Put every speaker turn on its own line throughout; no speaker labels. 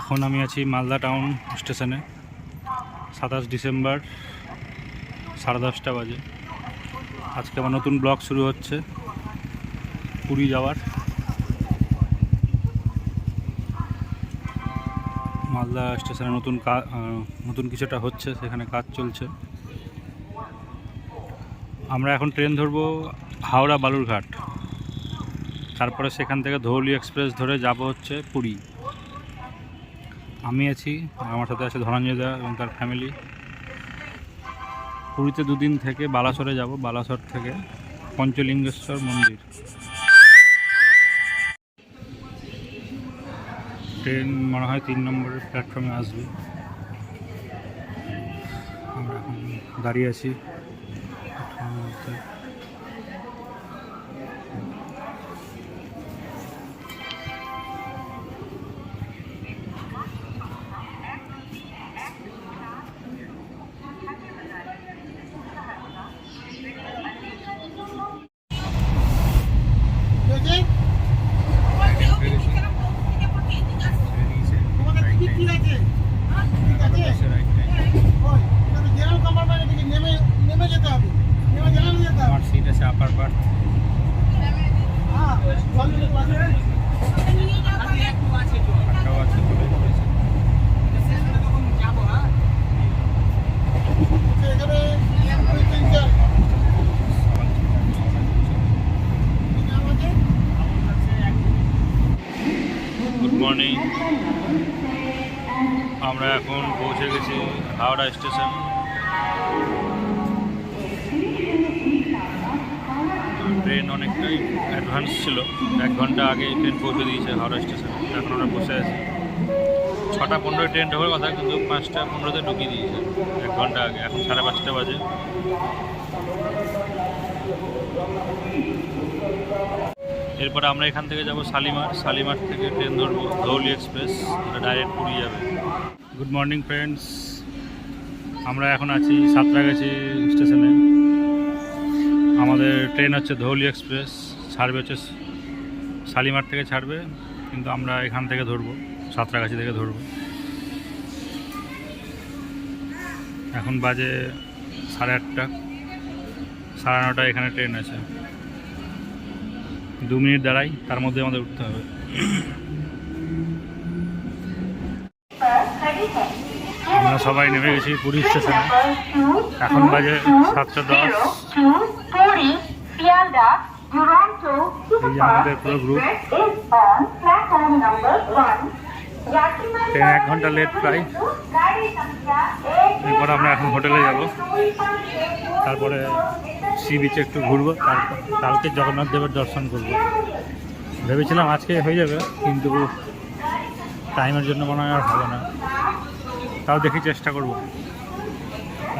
এখন আমি আছি মালদা টাউন স্টেশনে, সাতাশ ডিসেম্বর সাড়ে দশটা বাজে। আজকে আমার নতুন ব্লগ শুরু হচ্ছে, পুরী যাওয়ার। মালদা স্টেশনে নতুন নতুন কিছুটা হচ্ছে, সেখানে কাজ চলছে। আমরা এখন ট্রেন ধরবো হাওড়া বালুরঘাট। তারপরে সেখান থেকে ধৌলি এক্সপ্রেস ধরে যাব হচ্ছে পুরী। আমি আছি, আমার সাথে আছে ধনঞ্জয় দা এবং তার ফ্যামিলি পুরীতে দুদিন থেকে বালাসরে যাব, বালাসর থেকে পঞ্চলিঙ্গেশ্বর মন্দির। ট্রেন মনে হয় তিন নম্বরের প্ল্যাটফর্মে আসবে। আমরা এখন দাঁড়িয়ে আছি। আমার সিট আছে আপার পার্ট
হ্যাঁ জল পাশে
আটটাও আছে চলে
আছে
গুড মর্নিং আমরা এখন পৌঁছে গেছি হাওড়া স্টেশন। ট্রেন অনেকটাই অ্যাডভান্স ছিল। এক ঘণ্টা আগে ট্রেন পৌঁছে দিয়েছে হাওড়া স্টেশনে। এখন আমরা বসে আছি। ছটা পনেরোয় ট্রেন ঢোকার কথা, কিন্তু পাঁচটা পনেরোতে ঢুকিয়ে দিয়েছে এক ঘণ্টা আগে। এখন সাড়ে পাঁচটা বাজে। এরপরে আমরা এখান থেকে যাব শালিমার। শালিমার থেকে ট্রেন ধরবো। ধৌলি এক্সপ্রেস। ওটা ডাইরেক্ট পুরী যাবে। গুড মর্নিং ফ্রেন্ডস আমরা এখন আছি সাঁতরাগাছি স্টেশনে। আমাদের ট্রেন হচ্ছে ধৌলি এক্সপ্রেস, ছাড়বে হচ্ছে শালিমার থেকে ছাড়বে, কিন্তু আমরা এখান থেকে ধরবো, সাঁতরাগাছি থেকে ধরবো। এখন বাজে সাড়ে আটটা, সাড়ে নটায় এখানে ট্রেন আছে। দু মিনিট দাঁড়াই, তার মধ্যে আমাদের উঠতে হবে। আমরা সবাই নেমে গেছি পুরী স্টেশনে। এখন বাজে সাতটা দশ।
এই যে আমাদের পুরো গ্রুপ
ট্রেন এক ঘণ্টা লেট প্রায়। এরপর আমরা এখন হোটেলে যাব। তারপরে সি বিচে একটু ঘুরবো। তারপর কালকে জগন্নাথ দেবের দর্শন করব। ভেবেছিলাম আজকে হয়ে যাবে কিন্তু টাইমের জন্য মনে হয় আর হবে না। তাও দেখি চেষ্টা করব।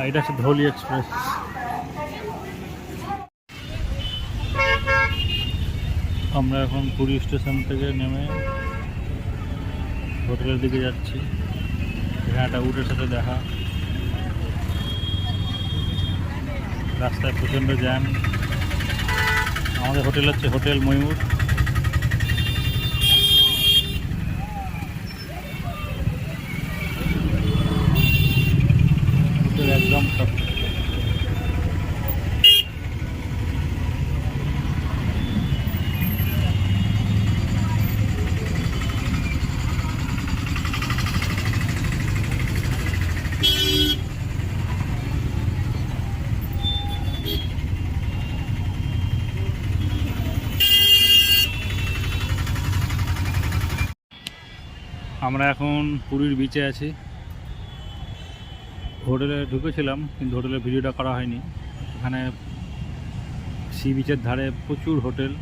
এটা হচ্ছে ধৌলি এক্সপ্রেস। আমরা এখন পুরী স্টেশন থেকে নেমে হোটেলের দিকে যাচ্ছি। এখানে একটা উটের সাথে দেখা। রাস্তায় প্রচণ্ড জ্যাম। আমাদের হোটেল হচ্ছে হোটেল ময়ূর হোটেল একদম সামনে। আমরা এখন পুরীর বিচে আছি। হোটেলে ঢুকেছিলাম, কিন্তু হোটেলের ভিডিওটা করা হয়নি। এখানে সি বিচের ধারে প্রচুর হোটেল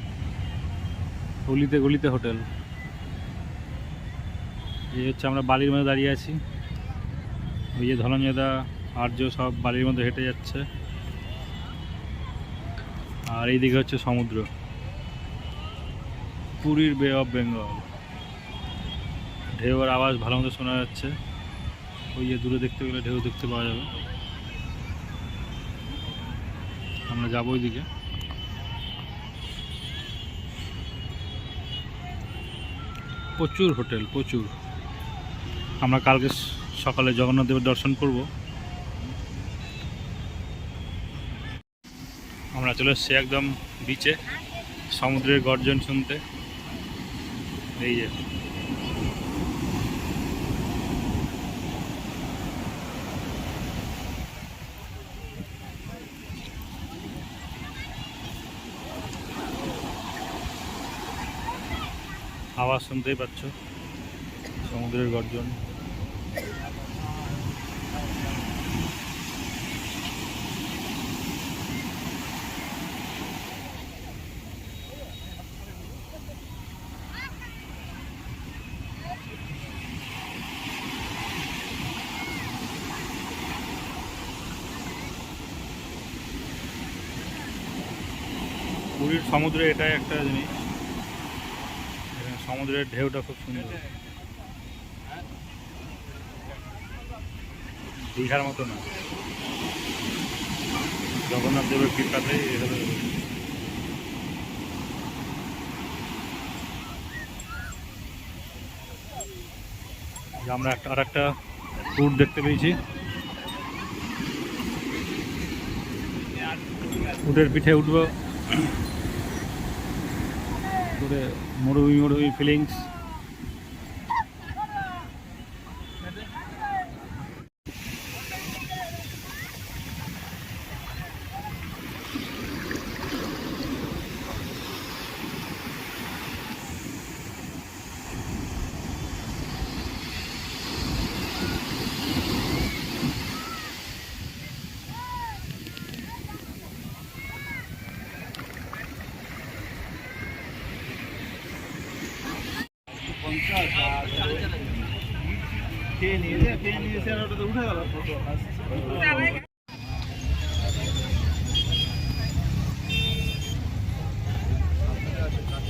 গলিতে গলিতে হোটেল। এই হচ্ছে আমরা বালির মধ্যে দাঁড়িয়ে আছি। ওই যে ধনঞ্জয়দা, আর্য সব বালির মধ্যে হেঁটে যাচ্ছে। আর এইদিকে হচ্ছে সমুদ্র। পুরীর বে অফ বেঙ্গল ঢেউয়ের আওয়াজ ভালো মতো শোনা যাচ্ছে। ওই যে দূরে দেখতে গেলে ঢেউ দেখতে পাওয়া যাবে। আমরা যাব ওইদিকে। প্রচুর হোটেল, প্রচুর। আমরা কালকে সকালে জগন্নাথ দেবের দর্শন করব। আমরা চলে এসেছি একদম বিচে সমুদ্রের গর্জন শুনতে। এই যে। আওয়াজ শুনতেই পাচ্ছ। সমুদ্রের গর্জন। পুরীর সমুদ্রে এটাই একটা জিনিস। সমুদ্রের ঢেউটা খুব সুন্দর। দীঘার মতো না। জগন্নাথ দেবের কৃপাতে এভাবে আমরা একটা আর একটা ট্যুর দেখতে পেয়েছি। উটের পিঠে উঠবো। করে মরুভূমি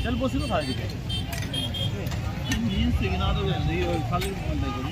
চল বসিব খালি নিয়ে সিগনা তো খালি বন্ধ করি